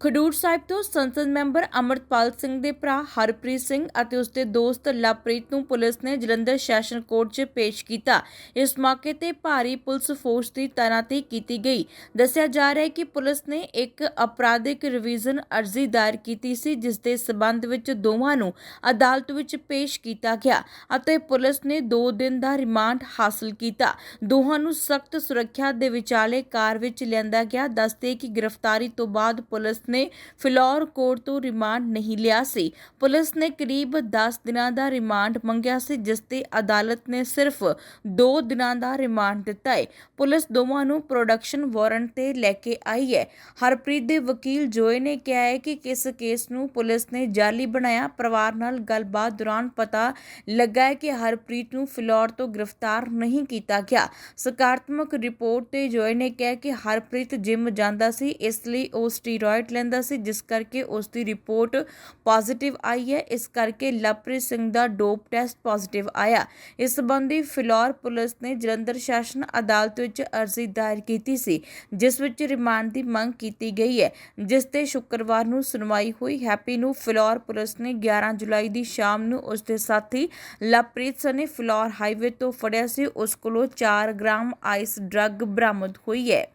ਖਡੂਰ ਸਾਹਿਬ ਤੋਂ ਸੰਸਦ ਮੈਂਬਰ ਅਮਰਤਪਾਲ ਸਿੰਘ ਦੇ ਭਰਾ ਹਰਪ੍ਰੀਤ ਸਿੰਘ ਅਤੇ ਉਸਦੇ ਦੋਸਤ ਲਵਪ੍ਰੀਤ ਨੂੰ ਪੁਲਿਸ ਨੇ ਜਲੰਧਰ ਸੈਸ਼ਨ ਕੋਰਟ 'ਚ ਪੇਸ਼ ਕੀਤਾ। ਇਸ ਮੌਕੇ ਤੇ ਭਾਰੀ ਪੁਲਿਸ ਫੋਰਸ ਦੀ ਤਾਇਨਾਤੀ ਕੀਤੀ ਗਈ। ਦੱਸਿਆ ਜਾ ਰਿਹਾ ਹੈ ਕਿ ਪੁਲਿਸ ਨੇ ਇੱਕ ਅਪਰਾਧਿਕ ਰਿਵੀਜ਼ਨ ਅਰਜ਼ੀ ਦਾਇਰ ਕੀਤੀ ਸੀ, ਜਿਸ ਦੇ ਸਬੰਧ ਵਿੱਚ ਦੋਵਾਂ ਨੂੰ ਅਦਾਲਤ ਵਿੱਚ ਪੇਸ਼ ਕੀਤਾ ਗਿਆ ਅਤੇ ਪੁਲਿਸ ਨੇ 2 ਦਿਨ ਦਾ ਰਿਮਾਂਡ ਹਾਸਲ ਕੀਤਾ। ਦੋਹਾਂ ਨੂੰ ਸਖਤ ਸੁਰੱਖਿਆ ਦੇ ਵਿਚਾਲੇ ਕਾਰ ਵਿੱਚ ਲਿਆਂਦਾ ਗਿਆ। ਦੱਸਦੇ ਕਿ ਗ੍ਰਿਫਤਾਰੀ ਤੋਂ ਬਾਅਦ ਪੁਲਿਸ ਨੇ ਫਿਲੌਰ ਕੋਰਟ ਤੋਂ ਰਿਮਾਂਡ ਨਹੀਂ ਲਿਆ ਸੀ। ਪੁਲਿਸ ਨੇ ਕਰੀਬ 10 ਦਿਨਾਂ ਦਾ ਰਿਮਾਂਡ ਮੰਗਿਆ ਸੀ, ਜਿਸ ਤੇ ਅਦਾਲਤ ਨੇ ਸਿਰਫ 2 ਦਿਨਾਂ ਦਾ ਰਿਮਾਂਡ ਦਿੱਤਾ ਹੈ ਪੁਲਿਸ ਦੋਵਾਂ ਨੂੰ ਪ੍ਰੋਡਕਸ਼ਨ ਵਾਰੰਟ ਤੇ ਲੈ ਕੇ ਆਈ ਹੈ ਹਰਪ੍ਰੀਤ ਦੇ ਵਕੀਲ ਜੋਏ ਨੇ ਕਿਹਾ ਹੈ ਕਿ ਕਿਸ ਕੇਸ ਨੂੰ ਪੁਲਿਸ ਨੇ ਜਾਲੀ ਬਣਾਇਆ, ਪਰਿਵਾਰ ਨਾਲ ਗੱਲਬਾਤ ਦੌਰਾਨ ਪਤਾ ਲੱਗਾ ਹੈ ਕਿ ਹਰਪ੍ਰੀਤ ਨੂੰ ਫਿਲੌਰ ਤੋਂ ਗ੍ਰਿਫਤਾਰ ਨਹੀਂ ਕੀਤਾ ਗਿਆ। ਸਕਾਰਾਤਮਕ ਰਿਪੋਰਟ ਤੇ ਜੋਏ ਨੇ ਕਿਹਾ ਕਿ ਹਰਪ੍ਰੀਤ ਜਿਮ ਜਾਂਦਾ ਸੀ, ਇਸ ਲਈ ਉਹ ਸਟੀਰੋਇਡ ਲੈਂਦਾ ਸੀ, ਜਿਸ ਕਰਕੇ ਉਸ ਦੀ ਰਿਪੋਰਟ ਪੋਜ਼ਿਟਿਵ ਆਈ ਹੈ। ਇਸ ਕਰਕੇ ਲਵਪ੍ਰੀਤ ਸਿੰਘ ਦਾ ਡੋਪ ਟੈਸਟ ਪੋਜ਼ਿਟਿਵ ਆਇਆ। ਇਸ ਸੰਬੰਧੀ ਫਿਲੌਰ ਪੁਲਿਸ ਨੇ ਜਲੰਧਰ ਸੈਸ਼ਨ ਅਦਾਲਤ ਵਿੱਚ ਅਰਜ਼ੀ ਦਾਇਰ ਕੀਤੀ ਸੀ, ਜਿਸ ਵਿੱਚ ਰਿਮਾਂਡ ਦੀ ਮੰਗ ਕੀਤੀ ਗਈ ਹੈ, ਜਿਸ ਤੇ ਸ਼ੁੱਕਰਵਾਰ ਨੂੰ ਸੁਣਵਾਈ ਹੋਈ। ਹੈਪੀ ਨੂੰ ਫਿਲੌਰ ਪੁਲਿਸ ਨੇ 11 ਜੁਲਾਈ ਦੀ ਸ਼ਾਮ ਨੂੰ ਉਸ ਦੇ ਸਾਥੀ ਲਵਪ੍ਰੀਤ ਸਨੇ ਫਿਲੌਰ ਹਾਈਵੇ ਤੋਂ ਫੜਿਆ ਸੀ। ਉਸ ਕੋਲੋਂ 4 ਗ੍ਰਾਮ ਆਈਸ ਡਰੱਗ ਬਰਾਮਦ ਹੋਈ ਹੈ।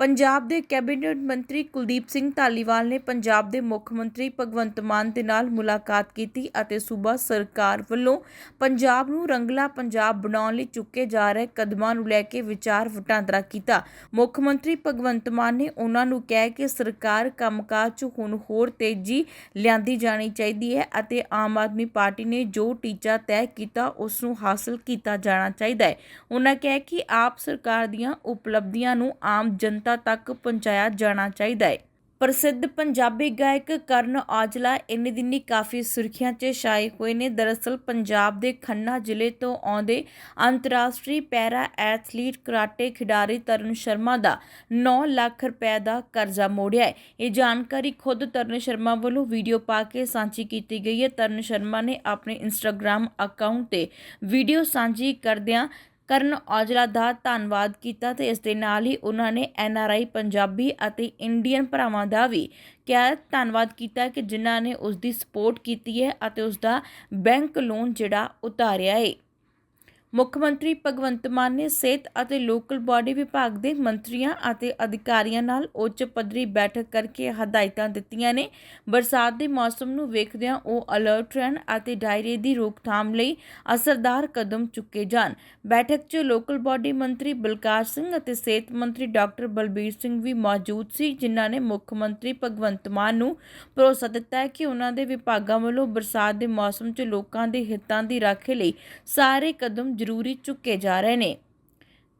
ਪੰਜਾਬ ਦੇ ਕੈਬਨਿਟ ਮੰਤਰੀ ਕੁਲਦੀਪ ਸਿੰਘ ਧਾਲੀਵਾਲ ਨੇ ਪੰਜਾਬ ਦੇ ਮੁੱਖ ਮੰਤਰੀ ਭਗਵੰਤ ਮਾਨ ਦੇ ਨਾਲ ਮੁਲਾਕਾਤ ਕੀਤੀ ਅਤੇ ਸੂਬਾ ਸਰਕਾਰ ਵੱਲੋਂ ਪੰਜਾਬ ਨੂੰ ਰੰਗਲਾ ਪੰਜਾਬ ਬਣਾਉਣ ਲਈ ਚੁੱਕੇ ਜਾ ਰਹੇ ਕਦਮਾਂ ਨੂੰ ਲੈ ਕੇ ਵਿਚਾਰ ਵਟਾਂਦਰਾ ਕੀਤਾ। ਮੁੱਖ ਮੰਤਰੀ ਭਗਵੰਤ ਮਾਨ ਨੇ ਉਹਨਾਂ ਨੂੰ ਕਿਹਾ ਕਿ ਸਰਕਾਰ ਕੰਮਕਾਜ 'ਚ ਹੁਣ ਹੋਰ ਤੇਜ਼ੀ ਲਿਆਂਦੀ ਜਾਣੀ ਚਾਹੀਦੀ ਹੈ ਅਤੇ ਆਮ ਆਦਮੀ ਪਾਰਟੀ ਨੇ ਜੋ ਟੀਚਾ ਤੈਅ ਕੀਤਾ, ਉਸ ਨੂੰ ਹਾਸਲ ਕੀਤਾ ਜਾਣਾ ਚਾਹੀਦਾ ਹੈ। ਉਹਨਾਂ ਕਿਹਾ ਕਿ ਆਪ ਸਰਕਾਰ ਦੀਆਂ ਉਪਲਬਧੀਆਂ ਨੂੰ ਆਮ ਜਨਤਾ ਤੱਕ ਪਹੁੰਚਾਇਆ ਜਾਣਾ ਚਾਹੀਦਾ ਹੈ। ਪ੍ਰਸਿੱਧ ਪੰਜਾਬੀ ਗਾਇਕ ਕਰਨ ਔਜਲਾ ਇੰਨੇ ਦਿਨੀ ਕਾਫੀ ਸੁਰਖੀਆਂ 'ਚ ਛਾਏ ਹੋਏ ਨੇ। ਦਰਅਸਲ ਪੰਜਾਬ ਦੇ ਖੰਨਾ ਜ਼ਿਲ੍ਹੇ ਤੋਂ ਆਉਂਦੇ ਅੰਤਰਰਾਸ਼ਟਰੀ ਪੈਰਾ ਐਥਲੀਟ ਕਰਾਟੇ ਖਿਡਾਰੀ ਤਰਨ ਸ਼ਰਮਾ ਦਾ 9 ਲੱਖ ਰੁਪਏ ਦਾ ਕਰਜ਼ਾ ਮੋੜਿਆ ਹੈ। ਇਹ ਜਾਣਕਾਰੀ ਖੁਦ ਤਰਨ ਸ਼ਰਮਾ ਵੱਲੋਂ ਵੀਡੀਓ ਪਾ ਕੇ ਸਾਂਝੀ ਕੀਤੀ ਗਈ ਹੈ। ਤਰਨ ਸ਼ਰਮਾ ਨੇ ਆਪਣੇ ਇੰਸਟਾਗ੍ਰam ਅਕਾਊਂਟ ਤੇ ਵੀਡੀਓ ਸਾਂਝੀ ਕਰਦਿਆਂ ਕਰਨ ਔਜਲਾ ਦਾ ਧੰਨਵਾਦ ਕੀਤਾ ਤੇ ਇਸ ਦੇ ਨਾਲ ਹੀ ਉਹਨਾਂ ਨੇ ਐਨ ਆਰ ਆਈ, ਪੰਜਾਬੀ ਅਤੇ ਇੰਡੀਅਨ ਭਰਾਵਾਂ ਦਾ ਵੀ ਕਿਹਾ ਧੰਨਵਾਦ ਕੀਤਾ ਕਿ ਜਿਨ੍ਹਾਂ ਨੇ ਉਸ ਦੀ ਸਪੋਰਟ ਕੀਤੀ ਹੈ ਅਤੇ ਉਸ ਦਾ ਬੈਂਕ ਲੋਨ ਜਿਹੜਾ ਉਤਾਰਿਆ ਹੈ ਮੁੱਖ ਮੰਤਰੀ ਭਗਵੰਤ ਮਾਨ ਨੇ ਸਿਹਤ ਅਤੇ ਲੋਕਲ ਬਾਡੀ ਵਿਭਾਗ ਦੇ ਮੰਤਰੀਆਂ ਅਤੇ ਅਧਿਕਾਰੀਆਂ ਨਾਲ ਉੱਚ ਪੱਧਰੀ ਬੈਠਕ ਕਰਕੇ ਹਦਾਇਤਾਂ ਦਿੱਤੀਆਂ ਨੇ। ਬਰਸਾਤ ਦੇ ਮੌਸਮ ਨੂੰ ਵੇਖਦਿਆਂ ਉਹ ਅਲਰਟ ਰਹਿਣ ਅਤੇ ਡਾਇਰੇ ਦੀ ਰੋਕਥਾਮ ਲਈ ਅਸਰਦਾਰ ਕਦਮ ਚੁੱਕੇ ਜਾਣ। ਬੈਠਕ 'ਚ ਲੋਕਲ ਬਾਡੀ ਮੰਤਰੀ ਬਲਕਾਰ ਸਿੰਘ ਅਤੇ ਸਿਹਤ ਮੰਤਰੀ ਡਾਕਟਰ ਬਲਬੀਰ ਸਿੰਘ ਵੀ ਮੌਜੂਦ ਸੀ, ਜਿਨ੍ਹਾਂ ਨੇ ਮੁੱਖ ਮੰਤਰੀ ਭਗਵੰਤ ਮਾਨ ਨੂੰ ਭਰੋਸਾ ਦਿੱਤਾ ਹੈ ਕਿ ਉਹਨਾਂ ਦੇ ਵਿਭਾਗਾਂ ਵੱਲੋਂ ਬਰਸਾਤ ਦੇ ਮੌਸਮ 'ਚ ਲੋਕਾਂ ਦੇ ਹਿੱਤਾਂ ਦੀ ਰਾਖੀ ਲਈ ਸਾਰੇ ਕਦਮ ਜ਼ਰੂਰੀ ਚੁੱਕੇ ਜਾ ਰਹੇ ਨੇ।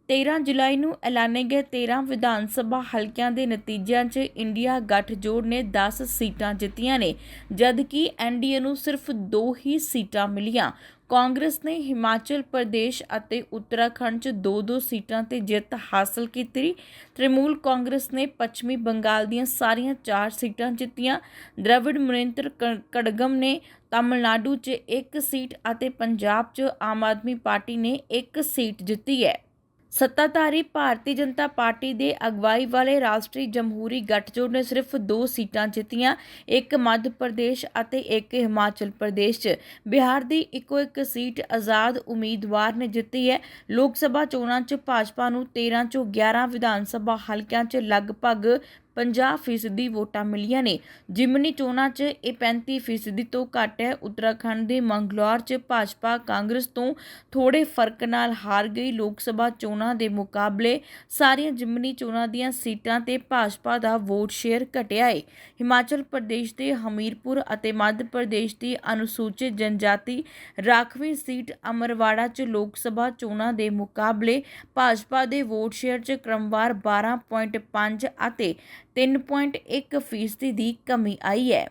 13 ਜੁਲਾਈ ਨੂੰ ਐਲਾਨੇ ਗਏ 13 ਵਿਧਾਨ ਸਭਾ ਹਲਕਿਆਂ ਦੇ ਨਤੀਜਿਆਂ 'ਚ ਇੰਡੀਆ ਗੱਠਜੋੜ ਨੇ 10 ਸੀਟਾਂ ਜਿੱਤੀਆਂ ਨੇ, ਜਦਕਿ ਐਨਡੀਏ ਨੂੰ ਸਿਰਫ 2 ਹੀ ਸੀਟਾਂ ਮਿਲੀਆਂ। ਕਾਂਗਰਸ ਨੇ ਹਿਮਾਚਲ ਪ੍ਰਦੇਸ਼ ਅਤੇ ਉੱਤਰਾਖੰਡ 'ਚ 2-2 ਸੀਟਾਂ ਤੇ ਜਿੱਤ ਹਾਸਲ ਕੀਤੀ। ਤ੍ਰਿਮੂਲ ਕਾਂਗਰਸ ਨੇ ਪੱਛਮੀ ਬੰਗਾਲ ਦੀਆਂ ਸਾਰੀਆਂ ਚਾਰ ਸੀਟਾਂ ਜਿੱਤੀਆਂ। ਦ੍ਰਵਿੜ ਮੁਨੇਂਤਰ ਕ- ਕੜਗਮ ਨੇ ਤਾਮਿਲਨਾਡੂ 'ਚ ਇੱਕ ਸੀਟ ਅਤੇ ਪੰਜਾਬ 'ਚ ਆਮ ਆਦਮੀ ਪਾਰਟੀ ਨੇ ਇੱਕ ਸੀਟ ਜਿੱਤੀ ਹੈ। ਸੱਤਾਧਾਰੀ ਭਾਰਤੀ ਜਨਤਾ ਪਾਰਟੀ ਦੇ ਅਗਵਾਈ ਵਾਲੇ ਰਾਸ਼ਟਰੀ ਜਮਹੂਰੀ ਗੱਠਜੋੜ ਨੇ ਸਿਰਫ ਦੋ ਸੀਟਾਂ ਜਿੱਤੀਆਂ, ਇੱਕ ਮੱਧ ਪ੍ਰਦੇਸ਼ ਅਤੇ ਇੱਕ ਹਿਮਾਚਲ ਪ੍ਰਦੇਸ਼ 'ਚ। ਬਿਹਾਰ ਦੀ ਇੱਕੋ ਇੱਕ ਸੀਟ ਆਜ਼ਾਦ ਉਮੀਦਵਾਰ ਨੇ ਜਿੱਤੀ ਹੈ। ਲੋਕ ਸਭਾ ਚੋਣਾਂ 'ਚ ਭਾਜਪਾ ਨੂੰ 13 ਚੋਂ 11 ਵਿਧਾਨ ਸਭਾ ਹਲਕਿਆਂ 'ਚ ਲਗਭਗ 50 ਫੀਸਦੀ ਵੋਟਾਂ ਮਿਲੀਆਂ ਨੇ। ਜਿਮਨੀ ਚੋਣਾਂ 'ਚ ਇਹ 35 ਫੀਸਦੀ ਤੋਂ ਘੱਟ ਹੈ। ਉੱਤਰਾਖੰਡ ਦੇ ਮੰਗਲੌਰ 'ਚ ਭਾਜਪਾ ਕਾਂਗਰਸ ਤੋਂ ਥੋੜੇ ਫ਼ਰਕ ਨਾਲ ਹਾਰ ਗਈ। ਲੋਕ ਸਭਾ ਚੋਣਾਂ ਦੇ ਮੁਕਾਬਲੇ ਸਾਰੀਆਂ ਜਿਮਨੀ ਚੋਣਾਂ ਦੀਆਂ ਸੀਟਾਂ ਤੇ ਭਾਜਪਾ ਦਾ ਵੋਟ ਸ਼ੇਅਰ ਘਟਿਆ ਹੈ ਹਿਮਾਚਲ ਪ੍ਰਦੇਸ਼ ਦੇ ਹਮੀਰਪੁਰ ਅਤੇ ਮੱਧ ਪ੍ਰਦੇਸ਼ ਦੀ ਅਨੁਸੂਚਿਤ ਜਨਜਾਤੀ ਰਾਖਵੀਂ ਸੀਟ ਅਮਰਵਾੜਾ 'ਚ ਲੋਕ ਸਭਾ ਚੋਣਾਂ ਦੇ ਮੁਕਾਬਲੇ ਭਾਜਪਾ ਦੇ ਵੋਟ ਸ਼ੇਅਰ 'ਚ ਕ੍ਰਮਵਾਰ 12.5 ਅਤੇ 3.1 ਫੀਸਦੀ ਦੀ ਕਮੀ ਆਈ ਹੈ।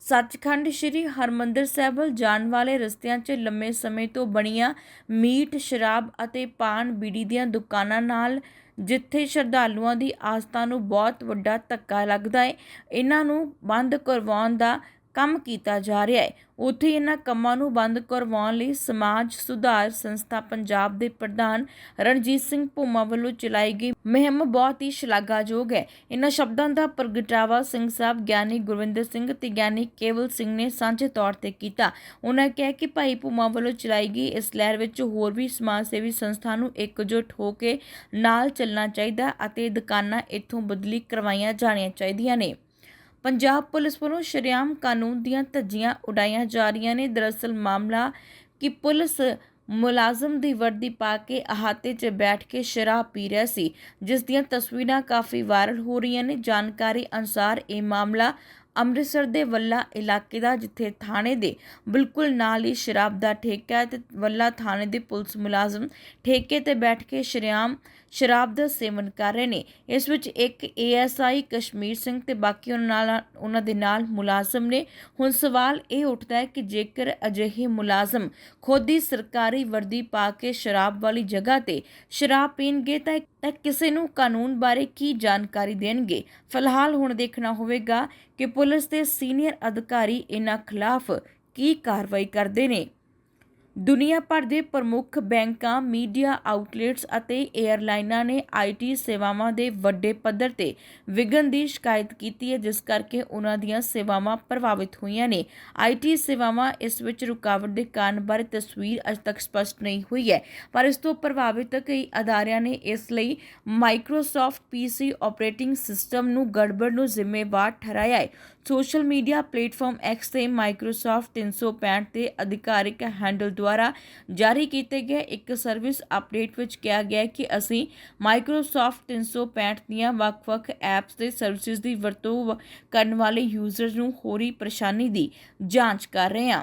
ਸੱਚਖੰਡ ਸ੍ਰੀ ਹਰਮੰਦਰ ਸਾਹਿਬ ਵੱਲ ਜਾਣ ਵਾਲੇ ਰਸਤਿਆਂ 'ਚ ਲੰਮੇ ਸਮੇਂ ਤੋਂ ਬਣੀਆਂ ਮੀਟ, ਸ਼ਰਾਬ ਅਤੇ ਪਾਨ ਬੀੜੀ ਦੀਆਂ ਦੁਕਾਨਾਂ ਨਾਲ, ਜਿੱਥੇ ਸ਼ਰਧਾਲੂਆਂ ਦੀ ਆਸਥਾ ਨੂੰ ਬਹੁਤ ਵੱਡਾ ਧੱਕਾ ਲੱਗਦਾ ਹੈ, ਇਹਨਾਂ ਨੂੰ ਬੰਦ ਕਰਵਾਉਣ ਦਾ ਕੰਮ ਕੀਤਾ ਜਾ ਰਿਹਾ ਹੈ। ਉੱਥੇ ਇਹਨਾਂ ਕੰਮਾਂ ਨੂੰ ਬੰਦ ਕਰਵਾਉਣ ਲਈ ਸਮਾਜ ਸੁਧਾਰ ਸੰਸਥਾ ਪੰਜਾਬ ਦੇ ਪ੍ਰਧਾਨ ਰਣਜੀਤ ਸਿੰਘ ਭੂਮਾ ਵੱਲੋਂ ਚਲਾਈ ਗਈ ਮੁਹਿੰਮ ਬਹੁਤ ਹੀ ਸ਼ਲਾਘਾਯੋਗ ਹੈ। ਇਹਨਾਂ ਸ਼ਬਦਾਂ ਦਾ ਪ੍ਰਗਟਾਵਾ ਸਿੰਘ ਸਾਹਿਬ ਗਿਆਨੀ ਗੁਰਵਿੰਦਰ ਸਿੰਘ ਤੇ ਗਿਆਨੀ ਕੇਵਲ ਸਿੰਘ ਨੇ ਸਾਂਝੇ ਤੌਰ ਤੇ ਕੀਤਾ। ਉਹਨਾਂ ਕਿਹਾ ਕਿ ਭਾਈ ਭੂਮਾ ਵੱਲੋਂ ਚਲਾਈ ਗਈ ਇਸ ਲਹਿਰ ਵਿੱਚ ਹੋਰ ਵੀ ਸਮਾਜ ਸੇਵੀ ਸੰਸਥਾ ਨੂੰ ਇਕਜੁੱਟ ਹੋ ਕੇ ਨਾਲ ਚੱਲਣਾ ਚਾਹੀਦਾ ਅਤੇ ਦੁਕਾਨਾਂ ਇੱਥੋਂ ਬਦਲੀ ਕਰਵਾਈਆਂ ਜਾਣੀਆਂ ਚਾਹੀਦੀਆਂ ਨੇ। ਪੰਜਾਬ ਪੁਲਿਸ ਵੱਲੋਂ ਸ਼ਰੇਆਮ ਕਾਨੂੰਨ ਦੀਆਂ ਧੱਜੀਆਂ ਉਡਾਈਆਂ ਜਾ ਰਹੀਆਂ ਨੇ। ਦਰਅਸਲ ਮਾਮਲਾ ਕਿ ਪੁਲਿਸ ਮੁਲਾਜ਼ਮ ਦੀ ਵਰਦੀ ਪਾ ਕੇ ਅਹਾਤੇ 'ਚ ਬੈਠ ਕੇ ਸ਼ਰਾਬ ਪੀ ਰਿਹਾ ਸੀ, ਜਿਸ ਦੀਆਂ ਤਸਵੀਰਾਂ ਕਾਫੀ ਵਾਇਰਲ ਹੋ ਰਹੀਆਂ ਨੇ। ਜਾਣਕਾਰੀ ਅਨੁਸਾਰ ਇਹ ਮਾਮਲਾ ਅੰਮ੍ਰਿਤਸਰ ਦੇ ਵੱਲਾ ਇਲਾਕੇ ਦਾ, ਜਿੱਥੇ ਥਾਣੇ ਦੇ ਬਿਲਕੁਲ ਨਾਲ ਹੀ ਸ਼ਰਾਬ ਦਾ ਠੇਕਾ ਹੈ ਤੇ ਵੱਲਾ ਥਾਣੇ ਦੇ ਪੁਲਿਸ ਮੁਲਾਜ਼ਮ ਠੇਕੇ ਤੇ ਬੈਠ ਕੇ ਸ਼ਰੇਆਮ ਸ਼ਰਾਬ ਦਾ ਸੇਵਨ ਕਰ ਰਹੇ ਨੇ। ਇਸ ਵਿੱਚ ਇੱਕ ਏਐਸਆਈ ਕਸ਼ਮੀਰ ਸਿੰਘ ਤੇ ਬਾਕੀ ਉਹਨਾਂ ਨਾਲ, ਉਹਨਾਂ ਦੇ ਨਾਲ ਮੁਲਾਜ਼ਮ ਨੇ। ਹੁਣ ਸਵਾਲ ਇਹ ਉੱਠਦਾ ਹੈ ਕਿ ਜੇਕਰ ਅਜਿਹੇ ਮੁਲਾਜ਼ਮ ਖੁਦ ਹੀ ਸਰਕਾਰੀ ਵਰਦੀ ਪਾ ਕੇ ਸ਼ਰਾਬ ਵਾਲੀ ਜਗ੍ਹਾ ਤੇ ਸ਼ਰਾਬ ਪੀਣਗੇ, ਤਾਂ ਤਾਂ ਕਿਸੇ ਨੂੰ ਕਾਨੂੰਨ ਬਾਰੇ ਕੀ ਜਾਣਕਾਰੀ ਦੇਣਗੇ? ਫਿਲਹਾਲ ਹੁਣ ਦੇਖਣਾ ਹੋਵੇਗਾ ਕਿ ਪੁਲਿਸ ਦੇ ਸੀਨੀਅਰ ਅਧਿਕਾਰੀ ਇਹਨਾਂ ਖਿਲਾਫ ਕੀ ਕਾਰਵਾਈ ਕਰਦੇ ਨੇ। ਦੁਨੀਆ ਭਰ ਦੇ ਪ੍ਰਮੁੱਖ ਬੈਂਕਾਂ, ਮੀਡੀਆ ਆਊਟਲੈਟਸ ਅਤੇ ਏਅਰਲਾਈਨਾਂ ਨੇ ਆਈਟੀ ਸੇਵਾਵਾਂ ਦੇ ਵੱਡੇ ਪੱਧਰ ਤੇ ਵਿਘਨ ਦੀ ਸ਼ਿਕਾਇਤ ਕੀਤੀ ਹੈ, ਜਿਸ ਕਰਕੇ ਉਹਨਾਂ ਦੀਆਂ ਸੇਵਾਵਾਂ ਪ੍ਰਭਾਵਿਤ ਹੋਈਆਂ ਨੇ। ਆਈਟੀ ਸੇਵਾਵਾਂ ਇਸ ਵਿੱਚ ਰੁਕਾਵਟ ਦੇ ਕਾਰਨ ਬਾਰੇ ਤਸਵੀਰ ਅਜੇ ਤੱਕ ਸਪਸ਼ਟ ਨਹੀਂ ਹੋਈ ਹੈ, ਪਰ ਇਸ ਤੋਂ ਪ੍ਰਭਾਵਿਤ ਕਈ ਅਦਾਰਿਆਂ ਨੇ ਇਸ ਲਈ ਮਾਈਕਰੋਸਾਫਟ ਪੀਸੀ ਆਪਰੇਟਿੰਗ ਸਿਸਟਮ ਨੂੰ ਗੜਬੜ ਨੂੰ ਜ਼ਿੰਮੇਵਾਰ ਠਹਿਰਾਇਆ ਹੈ। ਸੋਸ਼ਲ ਮੀਡੀਆ ਪਲੇਟਫਾਰਮ X ਤੇ ਮਾਈਕਰੋਸਾਫਟ 365 ਤੇ ਅਧਿਕਾਰਿਕ ਹੈਂਡਲ ਦੁਆਰਾ ਜਾਰੀ ਕੀਤੇ ਗਏ ਇੱਕ ਸਰਵਿਸ ਅਪਡੇਟ ਵਿੱਚ ਕਿਹਾ ਗਿਆ ਹੈ ਕਿ ਅਸੀਂ ਮਾਈਕਰੋਸਾਫਟ 365 ਦੀਆਂ ਵੱਖ-ਵੱਖ ਐਪਸ ਤੇ ਸਰਵਿਸਿਜ਼ ਦੀ ਵਰਤੋਂ ਵ- ਕਰਨ ਵਾਲੇ ਯੂਜ਼ਰਸ ਨੂੰ ਹੋ ਰਹੀ ਪਰੇਸ਼ਾਨੀ ਦੀ ਜਾਂਚ ਕਰ ਰਹੇ ਹਾਂ।